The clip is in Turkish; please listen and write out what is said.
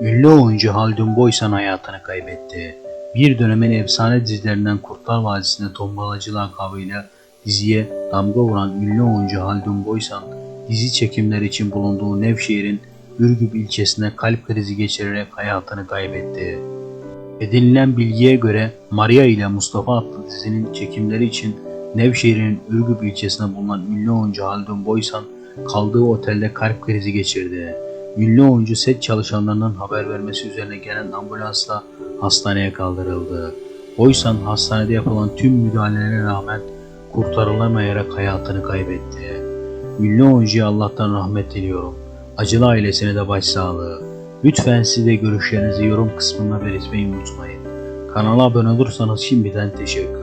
Ünlü oyuncu Haldun Boysan hayatını kaybetti. Bir dönemin efsane dizilerinden Kurtlar Vadisi'nde tombalacı lakabıyla diziye damga vuran ünlü oyuncu Haldun Boysan, dizi çekimleri için bulunduğu Nevşehir'in Ürgüp ilçesinde kalp krizi geçirerek hayatını kaybetti. Edinilen bilgiye göre Maria ile Mustafa adlı dizinin çekimleri için Nevşehir'in Ürgüp ilçesinde bulunan ünlü oyuncu Haldun Boysan kaldığı otelde kalp krizi geçirdi. Ünlü oyuncu set çalışanlarının haber vermesi üzerine gelen ambulansla hastaneye kaldırıldı. Boysan hastanede yapılan tüm müdahalelere rağmen kurtarılamayarak hayatını kaybetti. Ünlü oyuncuya Allah'tan rahmet diliyorum. Acılı ailesine de başsağlığı. Lütfen siz de görüşlerinizi yorum kısmına belirtmeyi unutmayın. Kanala abone olursanız şimdiden teşekkür